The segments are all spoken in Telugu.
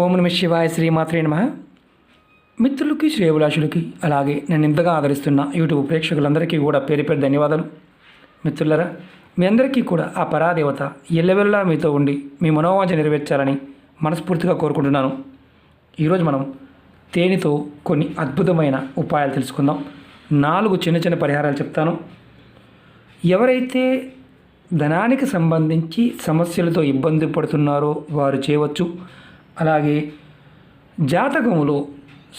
ఓం నమ శివాయ శ్రీమాత్రే నమ. మిత్రులకి శ్రేయభిలాషులకి అలాగే నేను ఇంతగా ఆదరిస్తున్న యూట్యూబ్ ప్రేక్షకులందరికీ కూడా పేరు పేరు ధన్యవాదాలు. మిత్రులరా మీ అందరికీ కూడా ఆ పరాదేవత ఎల్లవెల్లా మీతో ఉండి మీ మనోవాంఛ నెరవేర్చాలని మనస్ఫూర్తిగా కోరుకుంటున్నాను. ఈరోజు మనం తేనెతో కొన్ని అద్భుతమైన ఉపాయాలు తెలుసుకుందాం. నాలుగు చిన్న చిన్న పరిహారాలు చెప్తాను. ఎవరైతే ధనానికి సంబంధించి సమస్యలతో ఇబ్బంది పడుతున్నారో వారు చేయవచ్చు. అలాగే జాతకములో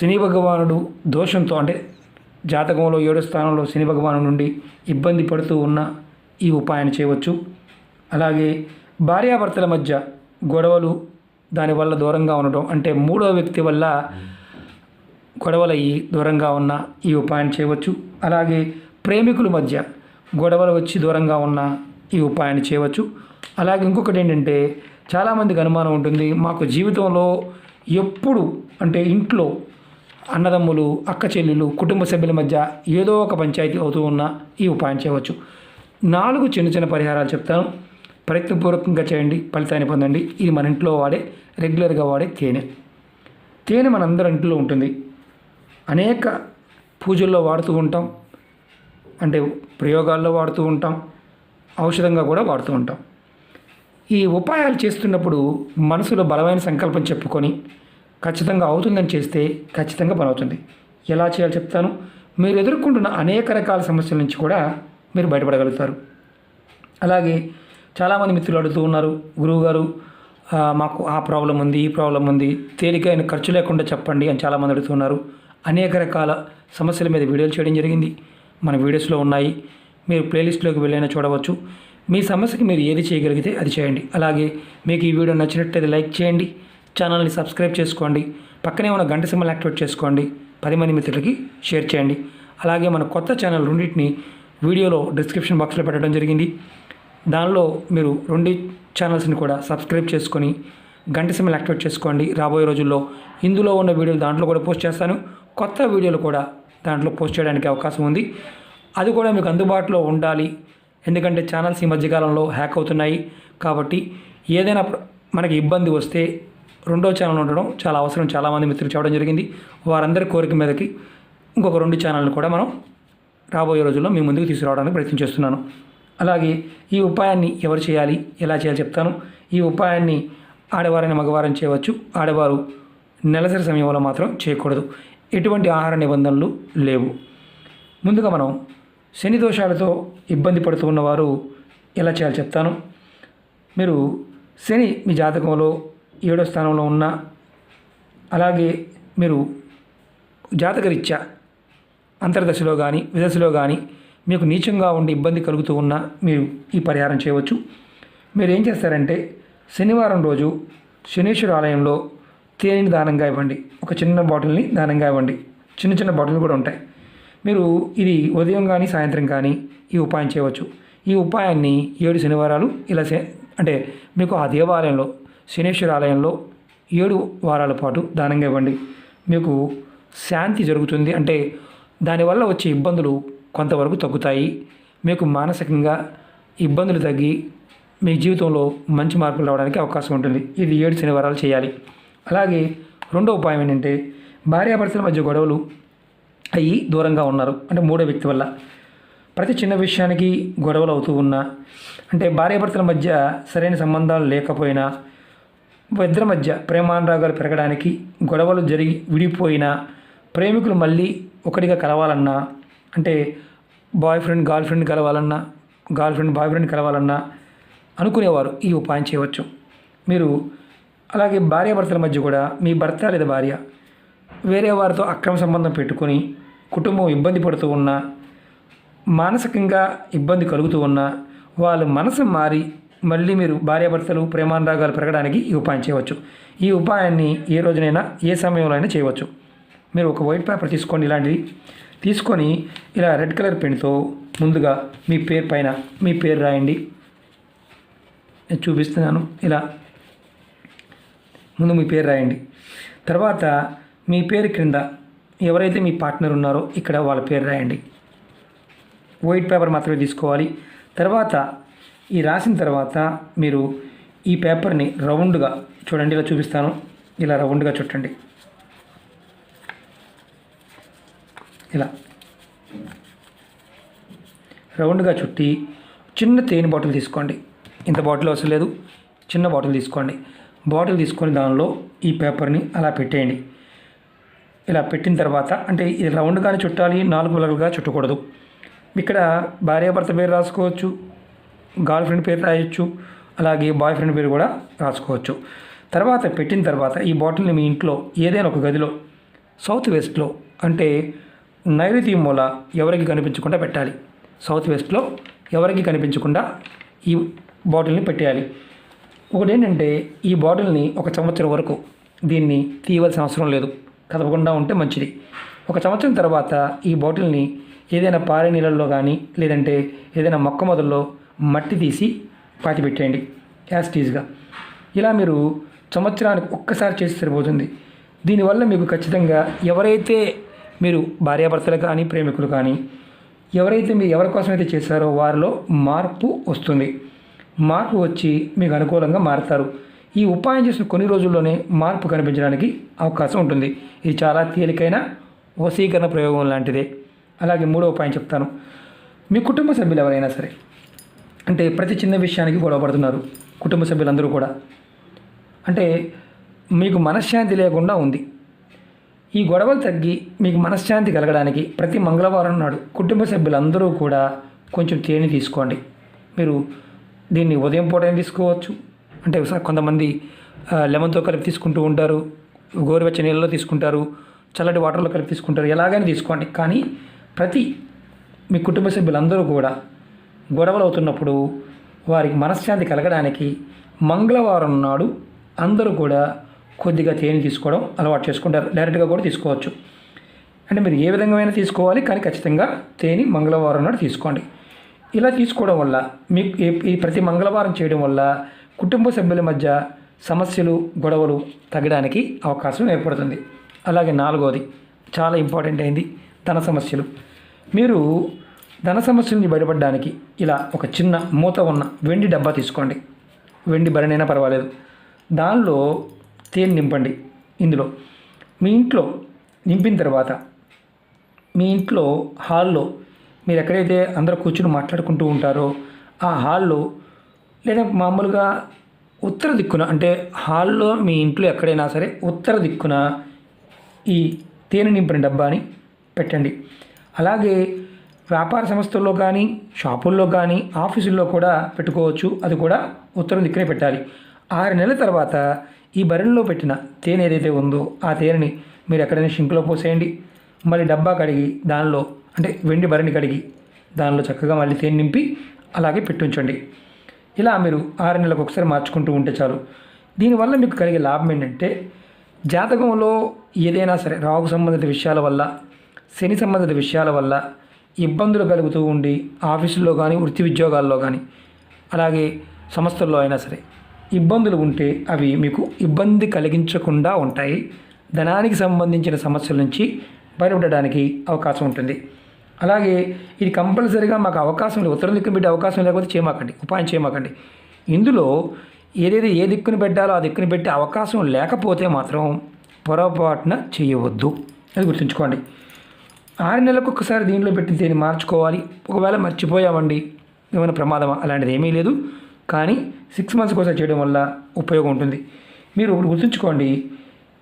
శని భగవానుడు దోషంతో అంటే జాతకంలో ఏడో స్థానంలో శని భగవాను నుండి ఇబ్బంది పడుతూ ఉన్న ఈ ఉపాయాన్ని చేయవచ్చు. అలాగే భార్యాభర్తల మధ్య గొడవలు దానివల్ల దూరంగా ఉండటం అంటే మూడో వ్యక్తి వల్ల గొడవలయ్యి దూరంగా ఉన్న ఈ ఉపాయం చేయవచ్చు. అలాగే ప్రేమికుల మధ్య గొడవలు వచ్చి దూరంగా ఉన్న ఈ ఉపాయాన్ని చేయవచ్చు. అలాగే ఇంకొకటి ఏంటంటే చాలామందికి అనుమానం ఉంటుంది. మాకు జీవితంలో ఎప్పుడు అంటే ఇంట్లో అన్నదమ్ములు అక్క చెల్లెలు కుటుంబ సభ్యుల మధ్య ఏదో ఒక పంచాయతీ అవుతూ ఉన్న ఈ ఉపాయం చేయవచ్చు. నాలుగు చిన్న చిన్న పరిహారాలు చెప్తాను. ప్రయత్నపూర్వకంగా చేయండి ఫలితాన్ని పొందండి. ఇది మన ఇంట్లో వాడే రెగ్యులర్గా వాడే తేనె. తేనె మనందరి ఇంట్లో ఉంటుంది. అనేక పూజల్లో వాడుతూ ఉంటాం. అంటే ప్రయోగాల్లో వాడుతూ ఉంటాం. ఔషధంగా కూడా వాడుతూ ఉంటాం. ఈ ఉపాయాలు చేస్తున్నప్పుడు మనసులో బలమైన సంకల్పం చెప్పుకొని ఖచ్చితంగా అవుతుందని చేస్తే ఖచ్చితంగా పని అవుతుంది. ఎలా చేయాలో చెప్తాను. మీరు ఎదుర్కొంటున్న అనేక రకాల సమస్యల నుంచి కూడా మీరు బయటపడగలుగుతారు. అలాగే చాలామంది మిత్రులు అడుగుతూ ఉన్నారు గురువుగారు మాకు ఆ ప్రాబ్లం ఉంది ఈ ప్రాబ్లం ఉంది తేలికైన ఖర్చు లేకుండా చెప్పండి అని చాలామంది అడుగుతున్నారు అనేక రకాల సమస్యల మీద వీడియోలు చేయడం జరిగింది. మన వీడియోస్లో ఉన్నాయి. మీరు ప్లేలిస్ట్లోకి వెళ్ళైనా చూడవచ్చు. మీ సమస్యకి మీరు ఏది చేయగలిగితే అది చేయండి. అలాగే మీకు ఈ వీడియో నచ్చినట్టయితే లైక్ చేయండి ఛానల్ని సబ్స్క్రైబ్ చేసుకోండి పక్కనే ఉన్న గంట సింబల్ యాక్టివేట్ చేసుకోండి పది మంది మిత్రులకి షేర్ చేయండి. అలాగే మన కొత్త ఛానల్ రెండింటిని వీడియోలో డిస్క్రిప్షన్ బాక్స్లో పెట్టడం జరిగింది. దానిలో మీరు రెండు ఛానల్స్ని కూడా సబ్స్క్రైబ్ చేసుకొని గంట సింబల్ యాక్టివేట్ చేసుకోండి. రాబోయే రోజుల్లో ఇందులో ఉన్న వీడియోలు దాంట్లో కూడా పోస్ట్ చేస్తాను. కొత్త వీడియోలు కూడా దాంట్లో పోస్ట్ చేయడానికి అవకాశం ఉంది. అది కూడా మీకు అందుబాటులో ఉండాలి. ఎందుకంటే ఛానల్స్ ఈ మధ్యకాలంలో హ్యాక్ అవుతున్నాయి కాబట్టి ఏదైనా మనకి ఇబ్బంది వస్తే రెండో ఛానల్ ఉండడం చాలా అవసరం. చాలామంది మిత్రులు చెప్పడం జరిగింది. వారందరి కోరిక మీదకి ఇంకొక రెండు ఛానల్ని కూడా మనం రాబోయే రోజుల్లో మీ ముందుకు తీసుకురావడానికి ప్రయత్నం చేస్తున్నాను. అలాగే ఈ ఉపాయాన్ని ఎవరు చేయాలి? ఎలా చేయాలి చెప్తాను. ఈ ఉపాయాన్ని ఆడవారైన మగవారని చేయవచ్చు. ఆడవారు నెలసరి సమయంలో మాత్రం చేయకూడదు. ఎటువంటి ఆహార నిబంధనలు లేవు. ముందుగా మనం శని దోషాలతో ఇబ్బంది పడుతూ ఉన్నవారు ఎలా చేయాలో చెప్తాను. మీరు శని మీ జాతకంలో ఏడో స్థానంలో ఉన్న అలాగే మీరు జాతకరీత్యా అంతర్దశలో కానీ విదశలో కానీ మీకు నీచంగా ఉండి ఇబ్బంది కలుగుతూ ఉన్నా మీరు ఈ పరిహారం చేయవచ్చు. మీరు ఏం చేస్తారంటే శనివారం రోజు శనీశ్వర ఆలయంలో తేనెని దానంగా ఇవ్వండి. ఒక చిన్న బాటిల్ని దానంగా ఇవ్వండి. చిన్న చిన్న బాటిల్ కూడా ఉంటాయి. మీరు ఇది ఉదయం కానీ సాయంత్రం కానీ ఈ ఉపాయం చేయవచ్చు. ఈ ఉపాయాన్ని ఏడు శనివారాలు ఇలా చే అంటే మీకు ఆ దేవాలయంలో శనేశ్వర ఆలయంలో ఏడు వారాల పాటు దానంగా ఇవ్వండి. మీకు శాంతి జరుగుతుంది. అంటే దానివల్ల వచ్చే ఇబ్బందులు కొంతవరకు తగ్గుతాయి. మీకు మానసికంగా ఇబ్బందులు తగ్గి మీ జీవితంలో మంచి మార్పులు రావడానికి అవకాశం ఉంటుంది. ఇది ఏడు శనివారాలు చేయాలి. అలాగే రెండో ఉపాయం ఏంటంటే భార్యాభర్తల మధ్య గొడవలు అయ్యి దూరంగా ఉన్నారు. అంటే మూడో వ్యక్తి వల్ల. ప్రతి చిన్న విషయానికి గొడవలు అవుతూ ఉన్నా అంటే భార్యాభర్తల మధ్య సరైన సంబంధాలు లేకపోయినా ఇద్దరి మధ్య ప్రేమానురాగాలు పెరగడానికి గొడవలు జరిగి విడిపోయినా ప్రేమికులు మళ్ళీ ఒకటిగా కలవాలన్నా అంటే బాయ్ ఫ్రెండ్ గర్ల్ ఫ్రెండ్ కలవాలన్నా గర్ల్ ఫ్రెండ్ బాయ్ ఫ్రెండ్ కలవాలన్నా అనుకునేవారు ఈ ఉపాయం చేయవచ్చు. మీరు అలాగే భార్యాభర్తల మధ్య కూడా మీ భర్త లేదా భార్య వేరే వారితో అక్రమ సంబంధం పెట్టుకొని కుటుంబం ఇబ్బంది పడుతూ ఉన్నా మానసికంగా ఇబ్బంది కలుగుతూ ఉన్నా వాళ్ళ మనసు మారి మళ్ళీ మీరు భార్యాభర్తలు ప్రేమానురాగాలు పెరగడానికి ఈ ఉపాయం చేయవచ్చు. ఈ ఉపాయాన్ని ఏ రోజునైనా ఏ సమయంలో అయినా చేయవచ్చు. మీరు ఒక వైట్ పేపర్ తీసుకోండి ఇలాంటిది. తీసుకొని ఇలా రెడ్ కలర్ పెన్తో ముందుగా మీ పేరు పైన మీ పేరు రాయండి. నేను చూపిస్తున్నాను ఇలా ముందు మీ పేరు రాయండి. తర్వాత మీ పేరు క్రింద ఎవరైతే మీ పార్ట్నర్ ఉన్నారో ఇక్కడ వాళ్ళ పేరు రాయండి. వైట్ పేపర్ మాత్రమే తీసుకోవాలి. తర్వాత ఈ రాసిన తర్వాత మీరు ఈ పేపర్ని రౌండ్గా చూడండి ఇలా చూపిస్తాను. ఇలా రౌండ్గా చుట్టండి. ఇలా. రౌండ్గా చుట్టి చిన్న తేనె బాటిల్ తీసుకోండి. ఇంత బాటిల్ అవసరం లేదు. చిన్న బాటిల్ తీసుకోండి. బాటిల్ తీసుకొని దానిలో ఈ పేపర్ని అలా పెట్టేయండి. ఇలా పెట్టిన తర్వాత అంటే ఇది రౌండ్గానే చుట్టాలి నాలుగు వలలుగా చుట్టకూడదు. ఇక్కడ భార్యాభర్త పేరు రాసుకోవచ్చు గర్ల్ ఫ్రెండ్ పేరు రాయొచ్చు అలాగే బాయ్ ఫ్రెండ్ పేరు కూడా రాసుకోవచ్చు. తర్వాత పెట్టిన తర్వాత ఈ బాటిల్ని మీ ఇంట్లో ఏదైనా ఒక గదిలో సౌత్ వెస్ట్లో అంటే నైరుతి మూల ఎవరికి కనిపించకుండా పెట్టాలి. సౌత్ వెస్ట్లో ఎవరికి కనిపించకుండా ఈ బాటిల్ని పెట్టేయాలి. ఒకటి ఏంటంటే ఈ బాటిల్ని ఒక సంవత్సరం వరకు దీన్ని తీయవలసిన అవసరం లేదు. కదపకుండా ఉంటే మంచిది. ఒక సంవత్సరం తర్వాత ఈ బాటిల్ని ఏదైనా పారే నీళ్ళల్లో కానీ లేదంటే ఏదైనా మొక్క మొదల్లో మట్టి తీసి పాతిపెట్టేయండి. యాస్టీజ్గా ఇలా మీరు సంవత్సరానికి ఒక్కసారి చేసి సరిపోతుంది. దీనివల్ల మీకు ఖచ్చితంగా ఎవరైతే మీరు భార్యాభర్తలు కానీ ప్రేమికులు కానీ ఎవరైతే మీరు ఎవరి కోసమైతే చేశారో వారిలో మార్పు వస్తుంది. మార్పు వచ్చి మీకు అనుకూలంగా మారుతారు. ఈ ఉపాయం చేసిన కొన్ని రోజుల్లోనే మార్పు కనిపించడానికి అవకాశం ఉంటుంది. ఇది చాలా తేలికైన వసీకరణ ప్రయోగం లాంటిదే. అలాగే మూడో ఉపాయం చెప్తాను. మీ కుటుంబ సభ్యులు ఎవరైనా సరే అంటే ప్రతి చిన్న విషయానికి గొడవ పడుతున్నారు. కుటుంబ సభ్యులందరూ కూడా. అంటే మీకు మనశ్శాంతి లేకుండా ఉంది. ఈ గొడవలు తగ్గి మీకు మనశ్శాంతి కలగడానికి ప్రతి మంగళవారం నాడు కుటుంబ సభ్యులందరూ కూడా కొంచెం తేనె తీసుకోండి. మీరు దీన్ని ఉదయం పూటనే తీసుకోవచ్చు అంటే స- కొంతమంది లెమన్తో కలిపి తీసుకుంటూ ఉంటారు గోరువెచ్చ నీళ్ళలో తీసుకుంటారు చల్లటి వాటర్లో కలిపి తీసుకుంటారు ఎలాగైనా తీసుకోండి. కానీ ప్రతి మీ కుటుంబ సభ్యులందరూ కూడా గొడవలు అవుతున్నప్పుడు వారికి మనశ్శాంతి కలగడానికి మంగళవారం నాడు అందరూ కూడా కొద్దిగా తేనె తీసుకోవడం అలవాటు చేసుకుంటారు. డైరెక్ట్గా కూడా తీసుకోవచ్చు. అంటే మీరు ఏ విధంగా తీసుకోవాలి కానీ ఖచ్చితంగా తేనె మంగళవారం నాడు తీసుకోండి. ఇలా తీసుకోవడం వల్ల మీకు ఈ ప్రతి మంగళవారం చేయడం వల్ల కుటుంబ సభ్యుల మధ్య సమస్యలు గొడవలు తగ్గడానికి అవకాశం ఏర్పడుతుంది. అలాగే నాలుగవది చాలా ఇంపార్టెంట్ అయింది ధన సమస్యలు. మీరు ధన సమస్యల నుంచి బయటపడడానికి ఇలా ఒక చిన్న మూత ఉన్న వెండి డబ్బా తీసుకోండి. వెండి బరణైనా పర్వాలేదు. దానిలో తేనె నింపండి ఇందులో. మీ ఇంట్లో నింపిన తర్వాత మీ ఇంట్లో హాల్లో మీరు ఎక్కడైతే అందరూ కూర్చుని మాట్లాడుకుంటూ ఉంటారో ఆ హాల్లో లేదా మామూలుగా ఉత్తర దిక్కున అంటే హాల్లో మీ ఇంట్లో ఎక్కడైనా సరే ఉత్తర దిక్కున ఈ తేనె నింపిన డబ్బాని పెట్టండి. అలాగే వ్యాపార సంస్థల్లో కానీ షాపుల్లో కానీ ఆఫీసుల్లో కూడా పెట్టుకోవచ్చు. అది కూడా ఉత్తరం దిక్కునే పెట్టాలి. ఆరు నెలల తర్వాత ఈ బరిలో పెట్టిన తేనె ఏదైతే ఉందో ఆ తేనెని మీరు ఎక్కడైనా షింక్లో పోసేయండి. మళ్ళీ డబ్బా కడిగి దానిలో అంటే వెండి బరిని కడిగి దానిలో చక్కగా మళ్ళీ తేనె నింపి అలాగే పెట్టుంచండి ఇలా మీరు ఆరు నెలలకు ఒకసారి మార్చుకుంటూ ఉంటే చాలు. దీనివల్ల మీకు కలిగే లాభం ఏంటంటే జాతకంలో ఏదైనా సరే రాహు సంబంధిత విషయాల వల్ల శని సంబంధిత విషయాల వల్ల ఇబ్బందులు కలుగుతూ ఉండి ఆఫీసుల్లో కానీ వృత్తి ఉద్యోగాల్లో కానీ అలాగే సంస్థల్లో అయినా సరే ఇబ్బందులు ఉంటే అవి మీకు ఇబ్బంది కలిగించకుండా ఉంటాయి. ధనానికి సంబంధించిన సమస్యల నుంచి బయటపడడానికి అవకాశం ఉంటుంది. అలాగే ఇది కంపల్సరీగా మాకు అవకాశం లేదు. ఉత్తరం దిక్కును పెట్టే అవకాశం లేకపోతే చేయమాకండి. ఉపాయం చేయమాకండి. ఇందులో ఏదైతే ఏ దిక్కును పెట్టాలో ఆ దిక్కును పెట్టే అవకాశం లేకపోతే మాత్రం పొరపాటున చేయవద్దు. అది గుర్తుంచుకోండి. ఆరు నెలలకు ఒకసారి దీనిలో పెట్టి దీన్ని మార్చుకోవాలి. ఒకవేళ మర్చిపోయామండి ఏమైనా ప్రమాదమా? అలాంటిది ఏమీ లేదు. కానీ సిక్స్ మంత్స్కి ఒకసారి చేయడం వల్ల ఉపయోగం ఉంటుంది. మీరు ఒకటి గుర్తుంచుకోండి.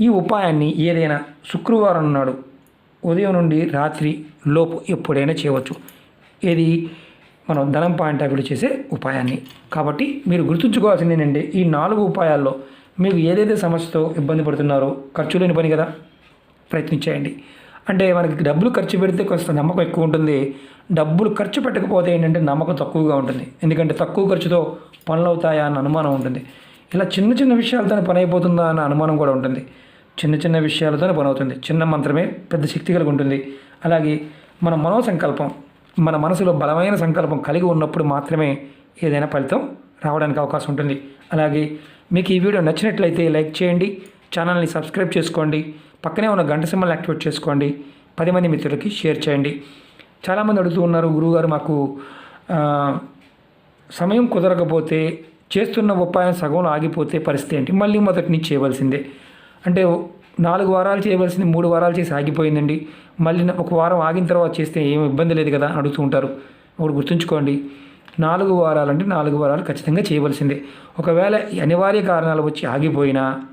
ఈ ఉపాయాన్ని ఏదైనా శుక్రవారం నాడు ఉదయం నుండి రాత్రి లోపు ఎప్పుడైనా చేయవచ్చు. ఏది? మనం ధనం పాయింట్ ఆఫ్ వ్యూ చేసే ఉపాయాన్ని. కాబట్టి మీరు గుర్తుంచుకోవాల్సింది ఏంటంటే ఈ నాలుగు ఉపాయాల్లో మీకు ఏదైతే సమస్యతో ఇబ్బంది పడుతున్నారో ఖర్చు లేని పని కదా? ప్రయత్నించేయండి అంటే మనకి డబ్బులు ఖర్చు పెడితే కొంత నమ్మకం ఎక్కువ ఉంటుంది. డబ్బులు ఖర్చు పెట్టకపోతే ఏంటంటే నమ్మకం తక్కువగా ఉంటుంది. ఎందుకంటే తక్కువ ఖర్చుతో పనులు అవుతాయా అన్న అనుమానం ఉంటుంది. ఇలా చిన్న చిన్న విషయాలతో పని అయిపోతుందా అన్న అనుమానం కూడా ఉంటుంది. చిన్న చిన్న విషయాలతోనే పనవుతుంది అవుతుంది చిన్న మంత్రమే పెద్ద శక్తి కలిగి ఉంటుంది అలాగే మన మనో సంకల్పం మన మనసులో బలమైన సంకల్పం కలిగి ఉన్నప్పుడు మాత్రమే ఏదైనా ఫలితం రావడానికి అవకాశం ఉంటుంది. అలాగే మీకు ఈ వీడియో నచ్చినట్లయితే లైక్ చేయండి ఛానల్ని సబ్స్క్రైబ్ చేసుకోండి పక్కనే ఉన్న గంట సింబల్ యాక్టివేట్ చేసుకోండి పది మంది మిత్రులకి షేర్ చేయండి. చాలామంది అడుగుతూ ఉన్నారు గురువుగారు మాకు సమయం కుదరకపోతే చేస్తున్న ఉపాయం సగంలో ఆగిపోతే పరిస్థితి ఏంటి? మళ్ళీ మొదటి నుంచి చేయవలసిందే. అంటే నాలుగు వారాలు చేయవలసింది మూడు వారాలు చేసి ఆగిపోయిందండి. మళ్ళీ ఒక వారం ఆగిన తర్వాత చేస్తే ఏం ఇబ్బంది లేదు కదా అని అడుగుతూ ఉంటారు. ఒకటి గుర్తుంచుకోండి. నాలుగు వారాలు అంటే నాలుగు వారాలు ఖచ్చితంగా చేయవలసిందే. ఒకవేళ అనివార్య కారణాలు వచ్చి ఆగిపోయినా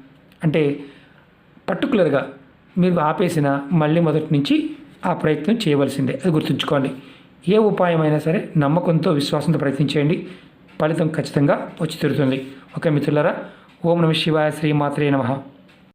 అంటే పర్టికులర్గా మీరు ఆపేసిన మళ్ళీ మొదటి నుంచి ఆ ప్రయత్నం చేయవలసిందే. అది గుర్తుంచుకోండి. ఏ ఉపాయమైనా సరే నమ్మకంతో విశ్వాసంతో ప్రయత్నించేయండి. ఫలితం ఖచ్చితంగా వచ్చి తీరుతుంది. ఓకే మిత్రులారా ఓం నమ శివాయ శ్రీమాత్రే నమ.